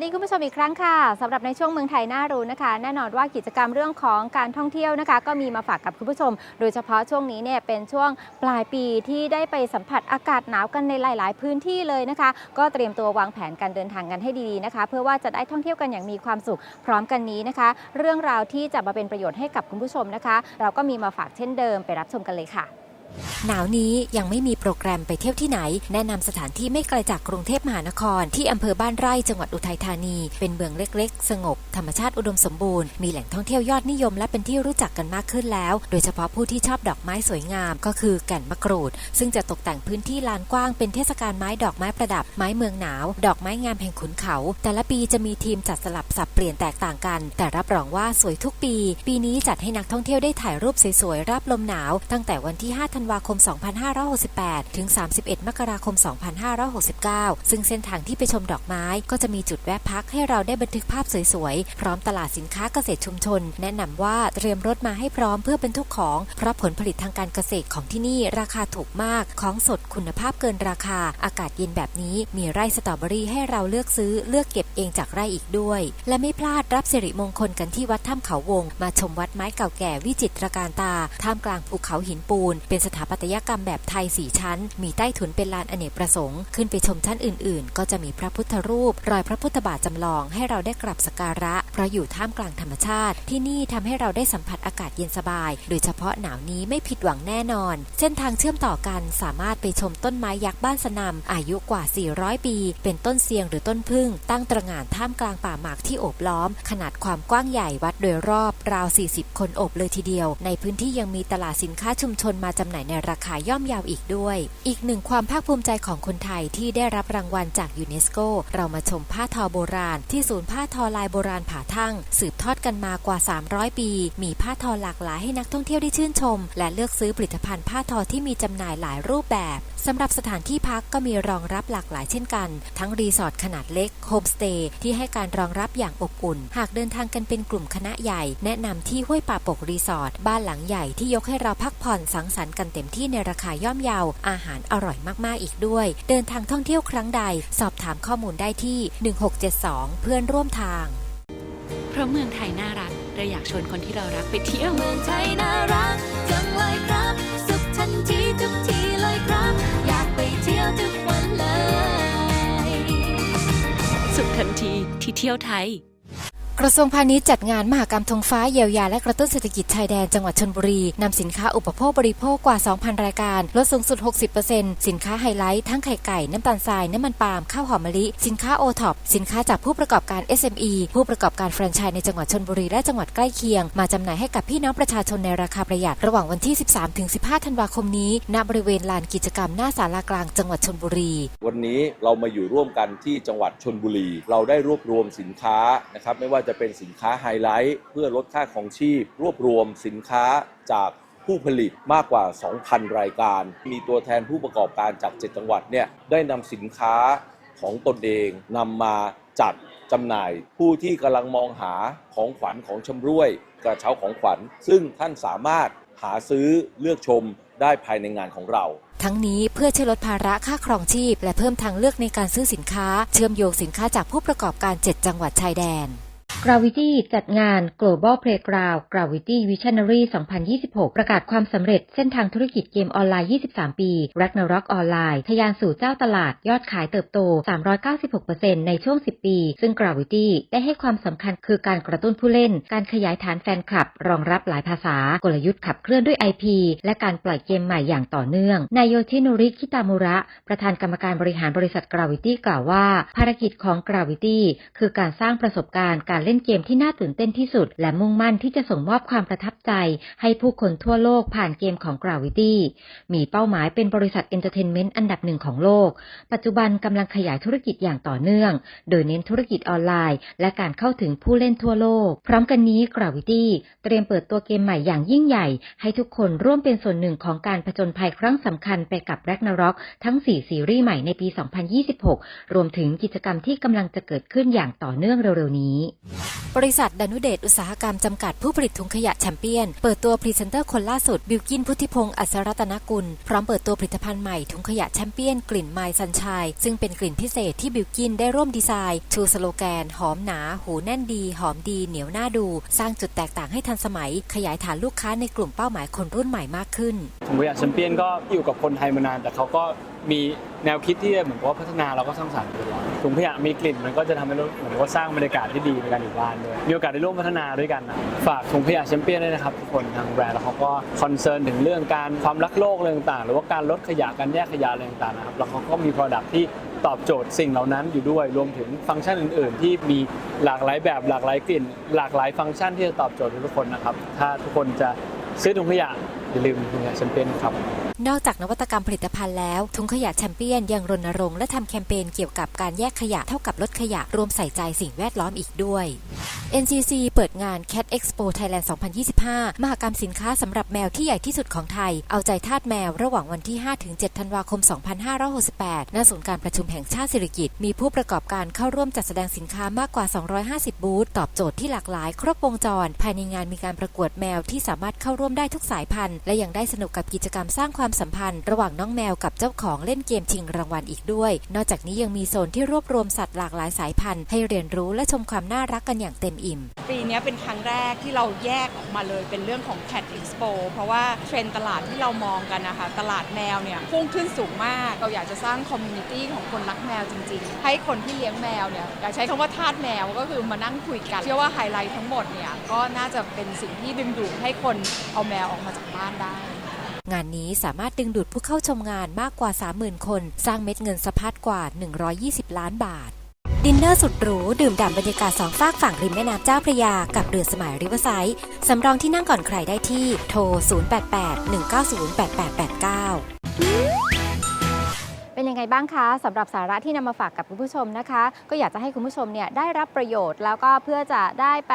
วัสดีคุณผู้ชมอีกครั้งค่ะสำหรับในช่วงเมืองไทยน่ารู้นะคะ แน่นอนว่ากิจกรรมเรื่องของการท่องเที่ยวนะคะ ก็มีมาฝากกับคุณผู้ชม โดยเฉพาะช่วงนี้เนี่ยเป็นช่วงปลายปีที่ได้ไปสัมผัสอากาศหนาวกันในหลาย ๆ พื้นที่เลยนะคะ ก็เตรียมตัววางแผนการเดินทางกันให้ดีๆนะคะ เพื่อว่าจะได้ท่องเที่ยวกันอย่างมีความสุขพร้อมกันนี้นะคะ เรื่องราวที่จะมาเป็นประโยชน์ให้กับคุณผู้ชมนะคะ เราก็มีมาฝากเช่นเดิมไปรับชมกันเลยค่ะ หนาวนี้ยังไม่มีโปรแกรมไปเที่ยวที่ไหน แนะนำสถานที่ไม่ไกลจากกรุงเทพมหานคร ที่อำเภอบ้านไร่จังหวัดอุทัยธานี เป็นเมืองเล็กๆ สงบ ธรรมชาติอุดมสมบูรณ์ มีแหล่งท่องเที่ยวยอดนิยมและเป็นที่รู้จักกันมากขึ้นแล้ว โดยเฉพาะผู้ที่ชอบดอกไม้สวยงาม ก็คือแก่นมะกรูด ซึ่งจะตกแต่งพื้นที่ลานกว้างเป็นเทศกาลไม้ดอกไม้ประดับ ไม้เมืองหนาว ดอกไม้งามแห่งขุนเขา แต่ละปีจะมีทีมจัดสลับสับเปลี่ยนแตกต่างกัน แต่รับรองว่าสวยทุกปี ปีนี้จัดให้นักท่องเที่ยวได้ถ่ายรูปสวยๆรับลมหนาว ตั้งแต่วันที่5ธันวาคม 2568 ถึง 31 มกราคม 2569 ซึ่งเส้นทางที่ไปชมดอกไม้ก็จะมีจุดแวะพักให้เราได้บันทึกภาพสวยๆ พร้อมตลาดสินค้าเกษตรชุมชน แนะนำว่าเตรียมรถมาให้พร้อมเพื่อเป็นทุกของ เพราะผลผลิตทางการเกษตรของที่นี่ราคาถูกมาก ของสดคุณภาพเกินราคา อากาศเย็นแบบนี้มีไร่สตรอเบอรี่ให้เราเลือกซื้อเลือกเก็บเองจากไร่อีกด้วย และไม่พลาดรับสิริมงคลกันที่วัดถ้ำเขาวง มาชมวัดไม้เก่าแก่วิจิตรการตา ท่ามกลางภูเขาหินปูน เป็นสถาปัตยกรรมแบบไทยสี่ชั้น มีใต้ถุนเป็นลานอเนกประสงค์ ขึ้นไปชมชั้นอื่นๆ ก็จะมีพระพุทธรูป รอยพระพุทธบาทจำลองให้เราได้กราบสักการะ เพราะอยู่ท่ามกลางธรรมชาติ ที่นี่ทำให้เราได้สัมผัสอากาศเย็นสบาย โดยเฉพาะหนาวนี้ไม่ผิดหวังแน่นอน เส้นทางเชื่อมต่อกันสามารถไปชมต้นไม้ยักษ์บ้านสนำอายุกว่า 400 ปี เป็นต้นเซียงหรือต้นพึ่ง ตั้งตระหง่านท่ามกลางป่าหมากที่โอบล้อม ขนาดความกว้างใหญ่วัดโดยรอบราว 40 คนโอบเลยทีเดียว ในพื้นที่ยังมีตลาดสินค้าชุมชนมาจำหน่ายในราคาย่อมยาวอีกด้วย อีกหนึ่งความภาคภูมิใจของคนไทยที่ได้รับรางวัลจากยูเนสโก เรามาชมผ้าทอโบราณ ที่ศูนย์ผ้าทอลายโบราณผาทั่งสืบทอดกันมากว่า 300 ปี มีผ้าทอหลากหลายให้นักท่องเที่ยวได้ชื่นชม และเลือกซื้อผลิตภัณฑ์ผ้าทอที่มีจำหน่ายหลายรูปแบบสำหรับสถานที่พักก็มีรองรับหลากหลายเช่นกัน ทั้งรีสอร์ทขนาดเล็กโฮมสเตย์ที่ให้การรองรับอย่างอบอุ่น หากเดินทางกันเป็นกลุ่มคณะใหญ่ แนะนำที่ห้วยป่าปกรีสอร์ทบ้านหลังใหญ่ที่ยกให้เราพักผ่อนสังสรรค์กันเต็มที่ในราคาย่อมเยา อาหารอร่อยมากๆอีกด้วย เดินทางท่องเที่ยวครั้งใด สอบถามข้อมูลได้ที่ 1672 เพื่อนร่วมทาง เพราะเมืองไทยน่ารัก เราอยากชวนคนที่เรารักไปเที่ยวเมืองไทยน่ารักจังเลยครับ สุขทันทีทุกทีเลยครับ อยากไปเที่ยวทุกวันเลย สุขทันทีที่เที่ยวไทย กระทรวงพาณิชย์จัดงานมหกรรมธงฟ้าเยียวยาและกระตุ้นเศรษฐกิจชายแดนจังหวัดชนบุรี นำสินค้าอุปโภคบริโภคกว่า 2,000 รายการ ลดสูงสุด 60%สินค้าไฮไลท์ ทั้งไข่ไก่ น้ำตาลทราย น้ำมันปาล์มข้าวหอมมะลิ สินค้าโอท็อปสินค้าจากผู้ประกอบการ SME ผู้ประกอบการแฟรนไชส์ในจังหวัดชนบุรีและจังหวัดใกล้เคียง มาจำหน่ายให้กับพี่น้องประชาชนในราคาประหยัดระหว่างวันที่ 13-15 ธันวาคมนี้ณบริเวณลานกิจกรรมหน้าศาลากลางจังหวัดชนบุรี วันนี้เรามาอยู่ร่วมกันที่จังหวัดชนบุรี เราได้รวบรวมสินค้านะครับไม่ว่าจะเป็นสินค้าไฮไลท์ เพื่อลดค่าของชีพ รวบรวมสินค้าจากผู้ผลิตมากกว่า 2,000 รายการ มีตัวแทนผู้ประกอบการจาก 7 จังหวัดเนี่ยได้นำสินค้าของตนเองนำมาจัดจำหน่าย ผู้ที่กำลังมองหาของขวัญของชำร่วย กระเช้าของขวัญ ซึ่งท่านสามารถหาซื้อเลือกชมได้ภายในงานของเรา ทั้งนี้เพื่อช่วยลดภาระค่าครองชีพ และเพิ่มทางเลือกในการซื้อสินค้า เชื่อมโยงสินค้าจากผู้ประกอบการ 7 จังหวัดชายแดน Gravity จัดงาน Global Playground Gravity Visionary 2026 ประกาศความสำเร็จเส้นทางธุรกิจเกมออนไลน์ 23 ปี Ragnarok ออนไลน์ทะยานสู่เจ้าตลาดยอดขายเติบโต 396%ในช่วง 10 ปี ซึ่ง Gravity ได้ให้ความสำคัญคือการกระตุ้นผู้เล่น การขยายฐานแฟนคลับ รองรับหลายภาษา กลยุทธ์ขับเคลื่อนด้วย IP และการปล่อยเกมใหม่อย่างต่อเนื่องนายโยชิโนริคิตามุระ ประธานกรรมการบริหารบริษัท Gravity กล่าวว่า ภารกิจของ Gravity คือการสร้างประสบการณ์การเล่นเกมที่น่าตื่นเต้นที่สุด และมุ่งมั่นที่จะส่งมอบความประทับใจ ให้ผู้คนทั่วโลกผ่านเกมของ Gravity มีเป้าหมายเป็นบริษัทเอนเตอร์เทนเมนต์อันดับหนึ่งของโลก ปัจจุบันกำลังขยายธุรกิจอย่างต่อเนื่อง โดยเน้นธุรกิจออนไลน์ และการเข้าถึงผู้เล่นทั่วโลก พร้อมกันนี้ Gravity เตรียมเปิดตัวเกมใหม่อย่างยิ่งใหญ่ ให้ทุกคนร่วมเป็นส่วนหนึ่งของการผจญภัยครั้งสำคัญไปกับ Ragnarok ทั้ง 4 ซีรีส์ใหม่ในปี 2026 รวมถึงกิจกรรมที่กำลังจะเกิดขึ้นอย่างต่อเนื่องเร็วๆนี้บริษัทดานุเดชอุตสาหกรรมจำกัดผู้ผลิตถุงขยะแชมเปี้ยน เปิดตัวพรีเซนเตอร์คนล่าสุดบิวกินพุทธิพงศ์อัศรัตนกุล พร้อมเปิดตัวผลิตภัณฑ์ใหม่ถุงขยะแชมเปี้ยนกลิ่นไมล์ซันชายซึ่งเป็นกลิ่นพิเศษที่บิวกินได้ร่วมดีไซน์ชูสโลแกน หอมหนา หูแน่นดี หอมดีเหนียวหน่าดู สร้างจุดแตกต่างให้ทันสมัย ขยายฐานลูกค้าในกลุ่มเป้าหมายคนรุ่นใหม่มากขึ้นถุงขยะแชมเปี้ยนก็อยู่กับคนไทยมานานแต่เขาก็ มีแนวคิดที่เหมือนกับว่าพัฒนาแล้วก็สร้างสรรค์ตลอดถุงขยะมีกลิ่นมันก็จะทำให้เราเหมือนกับว่าสร้างบรรยากาศที่ดีในการอยู่บ้านด้วยมีโอกาสได้ร่วมพัฒนาด้วยกันนะฝากถุงขยะแชมเปี้ยนด้วยนะครับทุกคนทางแบรนด์แล้วเขาก็คอนเซิร์นถึงเรื่องการความรักโลกอะไรต่างๆหรือว่าการลดขยะการแยกขยะอะไรต่างๆนะครับแล้วเขาก็มี Product ที่ตอบโจทย์สิ่งเหล่านั้นอยู่ด้วยรวมถึงฟังก์ชันอื่น ๆ ที่มีหลากหลายแบบหลากหลายกลิ่น หลากหลายฟังก์ชันที่จะตอบโจทย์ทุกคนนะครับถ้าทุกคนจะซื้อถุงขยะอย่าลืมถุงขยะแชมเปี้ยนครับ นอกจากนวัตกรรมผลิตภัณฑ์แล้วถุงขยะแชมเปี้ยนยังรณรงค์และทำแคมเปญเกี่ยวกับการแยกขยะเท่ากับลดขยะรวมใส่ใจสิ่งแวดล้อมอีกด้วย NCC เปิดงาน Cat Expo Thailand 2025 มหกรรมสินค้าสำหรับแมวที่ใหญ่ที่สุดของไทย เอาใจทาสแมวระหว่างวันที่ 5-7 ธันวาคม 2568 ณ ศูนย์การประชุมแห่งชาติสิริกิติ์มีผู้ประกอบการเข้าร่วมจัดแสดงสินค้ามากกว่า 250 บูธ ตอบโจทย์ที่หลากหลายครบวงจร ภายในงานมีการประกวดแมวที่สามารถเข้าร่วมได้ทุกสายพันธุ์ และยังได้สนุกกับกิจกรรมสร้างความความสัมพันธ์ระหว่างน้องแมวกับเจ้าของเล่นเกมชิงรางวัลอีกด้วย นอกจากนี้ยังมีโซนที่รวบรวมสัตว์หลากหลายสายพันธุ์ให้เรียนรู้และชมความน่ารักกันอย่างเต็มอิ่ม ปีนี้เป็นครั้งแรกที่เราแยกออกมาเลยเป็นเรื่องของ Cat Expo เพราะว่าเทรนด์ตลาดที่เรามองกันนะคะ ตลาดแมวเนี่ยพุ่งขึ้นสูงมาก เราอยากจะสร้างคอมมูนิตี้ของคนรักแมวจริง ๆ ให้คนที่เลี้ยงแมวเนี่ยอยากใช้คำว่าทาสแมวก็คือมานั่งคุยกัน เชื่อว่าไฮไลท์ทั้งหมดเนี่ยก็น่าจะเป็นสิ่งที่ดึงดูดให้คนเอาแมวออกมาจากบ้านได้ งานนี้สามารถดึงดูดผู้เข้าชมงานมากกว่า 30,000 คน สร้างเม็ดเงินสะพัดกว่า 120 ล้านบาท ดินเนอร์สุดหรู ดื่มด่ำบรรยากาศสองฝากฝั่งริมแม่น้ำเจ้าพระยา กับเรือสมัยริเวอร์ไซด์สำรองที่นั่งก่อนใครได้ที่โทร 0881908889เป็นยังไงบ้างคะสำหรับสาระที่นำมาฝากกับคุณผู้ชมนะคะ ก็อยากจะให้คุณผู้ชมเนี่ยได้รับประโยชน์ แล้วก็เพื่อจะได้ไป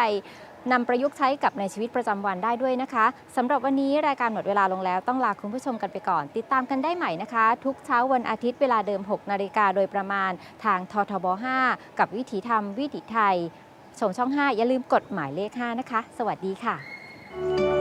นำประยุกต์ใช้กับในชีวิตประจำวันได้ด้วยนะคะสำหรับวันนี้รายการหมดเวลาลงแล้วต้องลาคุณผู้ชมกันไปก่อน ติดตามกันได้ใหม่นะคะ ทุกเช้าวันอาทิตย์เวลาเดิม 6 นาฬิกาโดยประมาณ ทางททบ 5 กับวิถีธรรมวิถีไทยชมช่อง 5 อย่าลืมกดหมายเลข 5 นะคะ สวัสดีค่ะ